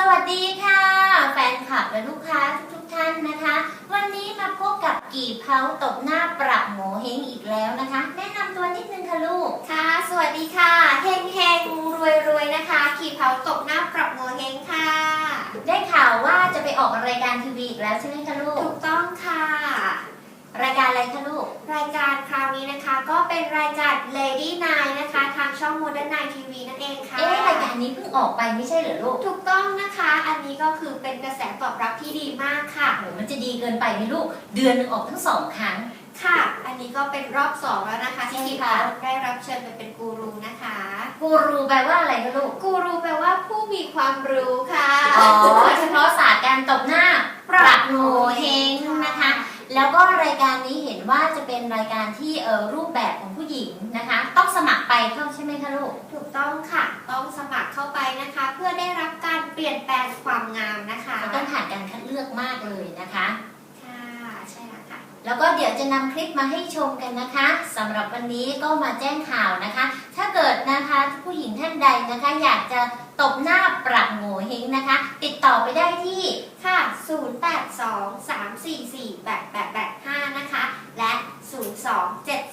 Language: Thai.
สวัสดีค่ะ แฟนคลับและลูกค้าทุกๆท่านนะคะ วันนี้มาพบกับกี่เพาตบหน้าปรับโงเฮงอีกแล้วนะคะ แนะนำตัวนิดนึงค่ะลูก ค่ะ สวัสดีค่ะเฮงเฮงรวยรวยนะคะขี่เผาตกหน้าปรับโงเฮงค่ะ ได้ข่าวว่าจะไปออกรายการทีวีอีกแล้วใช่ไหมคะลูก ถูกต้องค่ะ รายการอะไรคะลูก รายการคราวนี้นะคะก็เป็นรายการ Lady Nine นะคะ ทางช่อง Modern Nine TV นั่นเองค่ะ เอ๊ะรายการนี้เพิ่งออกไปไม่ใช่เหรอลูกถูกต้องนะคะ อันนี้ก็คือเป็นกระแสตอบรับที่ดีมากค่ะโหมันจะดีเกินไปไหมลูก เดือนหนึ่งออกทั้งสองครั้ง ค่ะ อันนี้ก็เป็นรอบสองแล้วนะคะ ที่ใช่ขี่ค่ะเผาได้รับเชิญไปเป็นกูรูนะคะ กูรูแปลว่าอะไรคะลูก กูรูแปลว่าผู้มีความรู้ค่ะ อ๋อ เฉพาะศาสตร์การตบหน้า ปรับโงเฮงนะคะ แล้วก็รายการนี้เห็นว่าจะเป็นรายการที่เออรูปแบบของผู้หญิงนะคะ เข้าใช่ไหมคะลูก ถูกต้องค่ะ ต้องสมัครเข้าไปนะคะ เพื่อได้รับการเปลี่ยนแปลงความงามนะคะต้องผ่านการคัดเลือกมากเลยนะคะ ค่ะ ใช่แล้วค่ะ แล้วก็เดี๋ยวจะนำคลิปมาให้ชมกันนะคะสำหรับวันนี้ก็มาแจ้งข่าวนะคะ ถ้าเกิดนะคะผู้หญิงท่านใดนะคะ อยากจะตบหน้าปรับโงเฮงนะคะ ติดต่อไปได้ที่ ค่ะ 0 8 2 3 4 4 8 8 8 5 นะคะ และ 0 2 7